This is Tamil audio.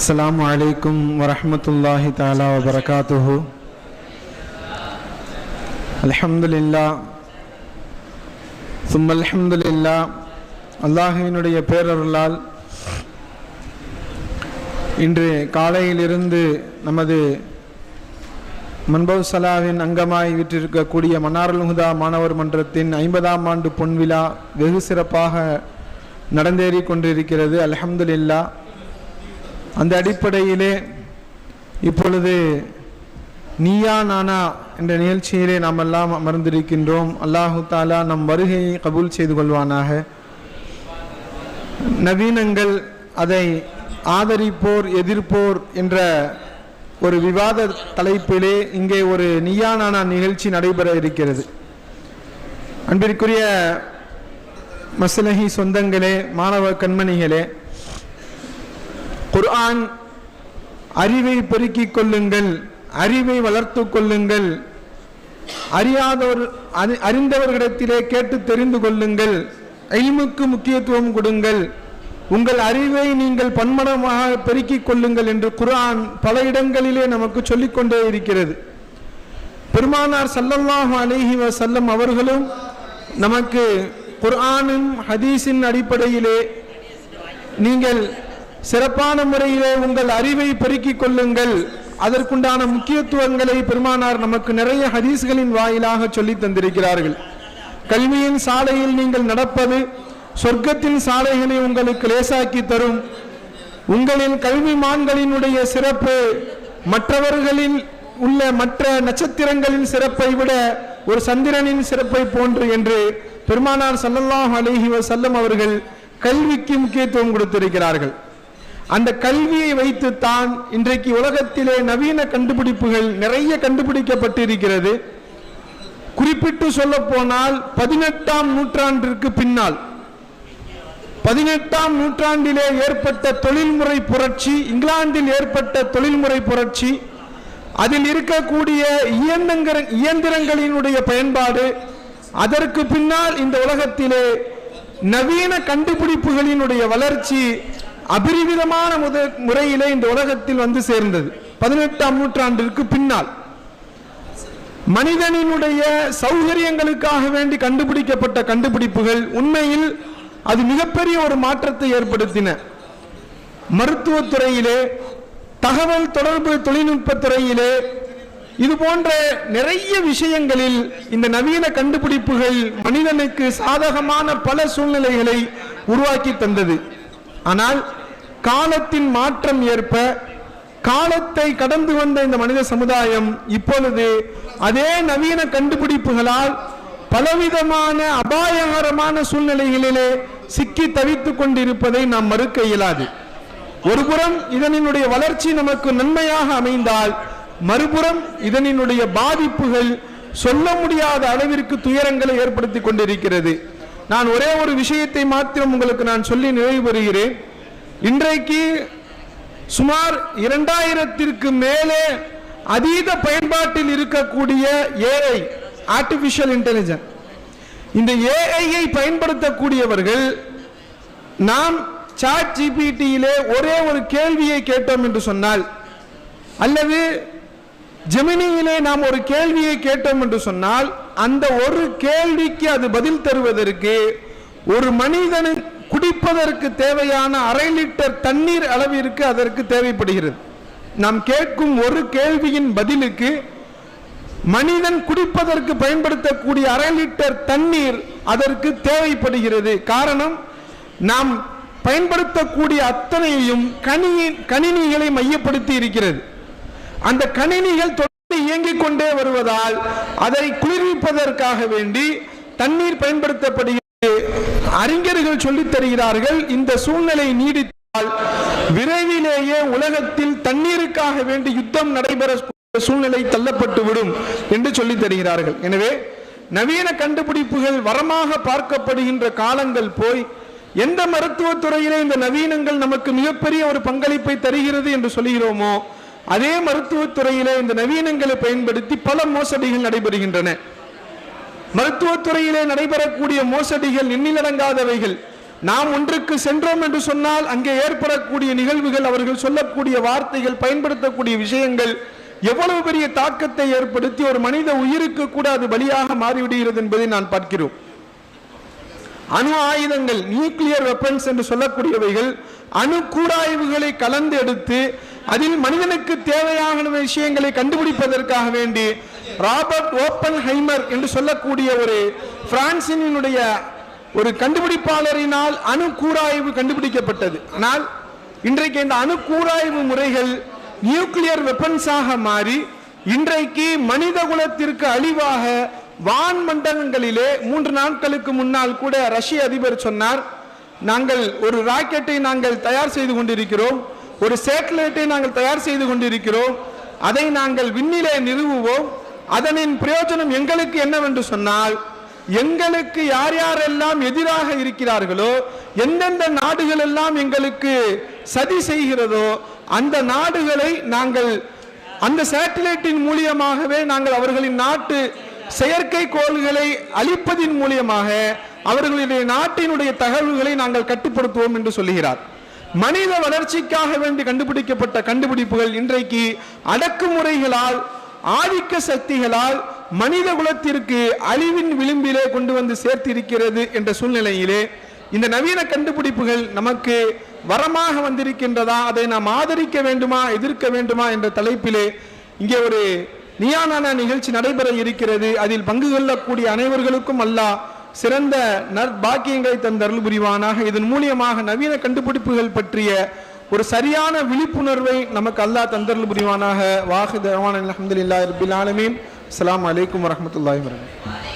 السلام عليكم ورحمة الله تعالى وبركاته الحمد لله ثم الحمد لله அல்லாஹினுடைய பேரருளால் இன்று காலையிலிருந்து நமது மன்பவ் சலாவின் அங்கமாய் விற்றிருக்கக்கூடிய மன்னாருல் ஹுதா மாணவர் மன்றத்தின் ஐம்பதாம் ஆண்டு பொன்விழா வெகு சிறப்பாக நடந்தேறி கொண்டிருக்கிறது அல்ஹம்துலில்லா அந்த அடிப்படையிலே இப்பொழுது நீயா நானா என்ற நிகழ்ச்சியிலே நாம் எல்லாம் அமர்ந்திருக்கின்றோம். அல்லாஹு தாலா நம் வருகையை கபூல் செய்து கொள்வானாக. நவீனங்கள் அதை ஆதரிப்போர் எதிர்ப்போர் என்ற ஒரு விவாத தலைப்பிலே இங்கே ஒரு நீயா நானா நிகழ்ச்சி நடைபெற இருக்கிறது. அன்பிற்குரிய மசலகி சொந்தங்களே மாணவ கண்மணிகளே குர்ஆன் அறிவை பெருக்கிக் கொள்ளுங்கள் அறிவை வளர்த்து கொள்ளுங்கள். அறியாதவர் அறி அறிந்தவர்களிடத்திலே கேட்டு தெரிந்து கொள்ளுங்கள். ஐமுக்கு முக்கியத்துவம் கொடுங்கள். உங்கள் அறிவை நீங்கள் பன்மடமாக பெருக்கிக் கொள்ளுங்கள் என்று குர்ஆன் பல இடங்களிலே நமக்கு சொல்லிக்கொண்டே இருக்கிறது. பெருமானார் சல்லல்லாஹு அலிஹி வசல்லம் அவர்களும் நமக்கு குர்ஆனும் ஹதீஸின் அடிப்படையிலே நீங்கள் சிறப்பான முறையிலே உங்கள் அறிவை பெருக்கிக் கொள்ளுங்கள். அதற்குண்டான முக்கியத்துவங்களை பெருமானார் நமக்கு நிறைய ஹதீஸ்களின் வாயிலாக சொல்லி தந்திருக்கிறார்கள். கல்வியின் சாலையில் நீங்கள் நடப்பது சொர்க்கத்தின் சாலைகளை உங்களுக்கு லேசாக்கி தரும். உங்களின் கல்விமான்களினுடைய சிறப்பு மற்றவர்களில் உள்ள மற்ற நட்சத்திரங்களின் சிறப்பை விட ஒரு சந்திரனின் சிறப்பை போன்று என்று பெருமானார் சல்லல்லாஹ் அலிஹி வசல்லம் அவர்கள் கல்விக்கு முக்கியத்துவம் கொடுத்திருக்கிறார்கள். அந்த கல்வியை வைத்துத்தான் இன்றைக்கு உலகத்திலே நவீன கண்டுபிடிப்புகள் நிறைய கண்டுபிடிக்கப்பட்டு இருக்கிறது குறிப்பிட்டு சொல்ல போனால் பதினெட்டாம் நூற்றாண்டிற்கு பின்னால் பதினெட்டாம் நூற்றாண்டிலே ஏற்பட்ட தொழில்முறை புரட்சி இங்கிலாந்தில் ஏற்பட்ட தொழில்முறை புரட்சி அதில் இருக்கக்கூடிய இயந்திர இயந்திரங்களினுடைய பயன்பாடு அதற்கு பின்னால் இந்த உலகத்திலே நவீன கண்டுபிடிப்புகளினுடைய வளர்ச்சி அபரிவிதமான முத முறையிலே இந்த உலகத்தில் வந்து சேர்ந்தது. பதினெட்டாம் நூற்றாண்டிற்கு பின்னால். மனிதனினுடைய சௌகரியங்களுக்காக வேண்டி கண்டுபிடிக்கப்பட்ட கண்டுபிடிப்புகள் உண்மையில் அது மிகப்பெரிய ஒரு மாற்றத்தை ஏற்படுத்தின. மருத்துவத்துறையிலே தகவல் தொடர்பு தொழில்நுட்ப துறையிலே இது போன்ற நிறைய விஷயங்களில் இந்த நவீன கண்டுபிடிப்புகள் மனிதனுக்கு சாதகமான பல சூழ்நிலைகளை உருவாக்கி தந்தது. ஆனால் காலத்தின் மாற்றம் ஏற்ப காலத்தை கடந்து வந்த இந்த மனித சமுதாயம் இப்பொழுது அதே நவீன கண்டுபிடிப்புகளால் பலவிதமான அபாயகரமான சூழ்நிலைகளிலே சிக்கி தவித்துக் கொண்டிருப்பதை நாம் மறுக்க இயலாது. ஒருபுறம் இதனினுடைய வளர்ச்சி நமக்கு நன்மையாக அமைந்தால் மறுபுறம் இதனினுடைய பாதிப்புகள் சொல்ல முடியாத அளவிற்கு துயரங்களை ஏற்படுத்தி கொண்டிருக்கிறது. நான் ஒரே ஒரு விஷயத்தை மாத்திரம் உங்களுக்கு நான் சொல்லி நிறைவு பெறுகிறேன். இன்றைக்கு சுமார் இரண்டாயிரத்திற்கு மேலே அதீத பயன்பாட்டில் இருக்கக்கூடிய ஏஐ ஆர்டிபிஷியல் இன்டெலிஜென்ஸ் இந்த ஏஐயை பயன்படுத்தக்கூடியவர்கள் நாம் சாட் ஜிபிடியிலே ஒரே ஒரு கேள்வியை கேட்டோம் என்று சொன்னால் அல்லது ஜெமினியிலே நாம் ஒரு கேள்வியை கேட்டோம் என்று சொன்னால் அந்த ஒரு கேள்விக்கு அது பதில் தருவதற்கு ஒரு மனிதனு குடிப்பதற்கு தேவையான அரை லிட்டர் தண்ணீர் அளவிற்கு அதற்கு தேவைப்படுகிறது. நாம் கேட்கும் ஒரு கேள்வியின் பதிலுக்கு மனிதன் குடிப்பதற்கு பயன்படுத்தக்கூடிய அரை லிட்டர் தண்ணீர் அதற்கு தேவைப்படுகிறது. காரணம் நாம் பயன்படுத்தக்கூடிய அத்தனையும் கணினி கணினிகளை மையப்படுத்தி இருக்கிறது. அந்த கணினிகள் தொடர்ந்து இயங்கிக் கொண்டே வருவதால் அதை குளிர்விப்பதற்காக வேண்டி தண்ணீர் பயன்படுத்தப்படுகிறது. அறிஞர்கள் சொல்லித் தருகிறார்கள் இந்த சூழ்நிலை நீடித்தால் விரைவிலேயே உலகத்தில் தண்ணீருக்காக வேண்டி யுத்தம் நடைபெற சூழ்நிலை தள்ளப்பட்டு விடும் என்று சொல்லித் தருகிறார்கள். எனவே நவீன கண்டுபிடிப்புகள் வரமாக பார்க்கப்படுகின்ற காலங்கள் போய் எந்த மருத்துவத் துறையிலே இந்த நவீனங்கள் நமக்கு மிகப்பெரிய ஒரு பங்களிப்பை தருகிறது என்று சொல்கிறோமோ அதே மருத்துவத்துறையிலே இந்த நவீனங்களை பயன்படுத்தி பல மோசடிகள் நடைபெறுகின்றன. மருத்துவத்துறையிலே நடைபெறக்கூடிய மோசடிகள் எண்ணிலடங்காதவைகள் நாம் ஒன்றுக்கு சென்றோம் என்று சொன்னால் அங்கே ஏற்படக்கூடிய நிகழ்வுகள் அவர்கள் சொல்லக்கூடிய வார்த்தைகள் பயன்படுத்தக்கூடிய விஷயங்கள் எவ்வளவு பெரிய தாக்கத்தை ஏற்படுத்தி ஒரு மனித உயிருக்கு கூட அது பலியாக மாறிவிடுகிறது என்பதை நான் பார்க்கிறோம். அணு ஆயுதங்கள் நியூக்ளியர் வெப்பன்ஸ் என்று சொல்லக்கூடியவைகள் அணு கூடாய்வுகளை கலந்து எடுத்து அதில் மனிதனுக்கு தேவையான விஷயங்களை கண்டுபிடிப்பதற்காக வேண்டி ராபர்ட் ஓப்பன் ஹைமர் என்று சொல்லக்கூடிய ஒரு பிரான்சினுடைய ஒரு கண்டுபிடிப்பாளரினால் அணு கூராய்வு கண்டுபிடிக்கப்பட்டது. ஆனால் இன்றைக்கு இந்த அணு கூராய்வு முறைகள் நியூக்ளியர் வெப்பன்ஸாக மாறி இன்றைக்கு மனித குலத்திற்கு அழிவாக வான் மண்டலங்களிலே மூன்று நாட்களுக்கு முன்னால் கூட ரஷ்ய அதிபர் சொன்னார் நாங்கள் ஒரு ராக்கெட்டை நாங்கள் தயார் செய்து கொண்டிருக்கிறோம். ஒரு சேட்டலைட்டை நாங்கள் தயார் செய்து கொண்டிருக்கிறோம். அதை நாங்கள் விண்ணிலே நிறுவுவோம். அதனின் பிரயோஜனம் எங்களுக்கு என்னவென்று சொன்னால் எங்களுக்கு யார் யாரெல்லாம் எதிராக இருக்கிறார்களோ எந்தெந்த நாடுகள் எல்லாம் எங்களுக்கு சதி செய்கிறதோ அந்த நாடுகளை நாங்கள் அந்த சேட்டலைட்டின் மூலியமாகவே நாங்கள் அவர்களின் நாட்டு செயற்கை கோள்களை அழிப்பதின் மூலியமாக அவர்களுடைய நாட்டினுடைய தகவல்களை நாங்கள் கட்டுப்படுத்துவோம் என்று சொல்லுகிறார். மனித வளர்ச்சிக்காக வேண்டி கண்டுபிடிக்கப்பட்ட கண்டுபிடிப்புகள் இன்றைக்கு அடக்குமுறைகளால் ஆதிக்க சக்திகளால் மனித குலத்திற்கு அழிவின் விளிம்பிலே கொண்டு வந்து சேர்த்திருக்கிறது என்ற சூழ்நிலையிலே இந்த நவீன கண்டுபிடிப்புகள் நமக்கு வரமாக வந்திருக்கின்றதா? அதை நாம் ஆதரிக்க வேண்டுமா? எதிர்க்க வேண்டுமா? என்ற தலைப்பிலே இங்கே ஒரு நியானான நிகழ்ச்சி நடைபெற இருக்கிறது. அதில் பங்கு கொள்ளக்கூடிய அனைவர்களுக்கும் அல்லாஹ் சிறந்த நற்பாக்கியங்களை தந்தருள் புரிவானாக. இதன் மூலியமாக நவீன கண்டுபிடிப்புகள் பற்றிய ஒரு சரியான விழிப்புணர்வை நமக்கு அல்லாஹ் தந்தருள் புரிவானாக. வாஹு தவான் அலமதுல்லாஹி ரபில் ஆலமீன். அஸ்ஸலாமு அலைக்கும் வரஹ்மத்துல்லாஹி வரகாத்துஹு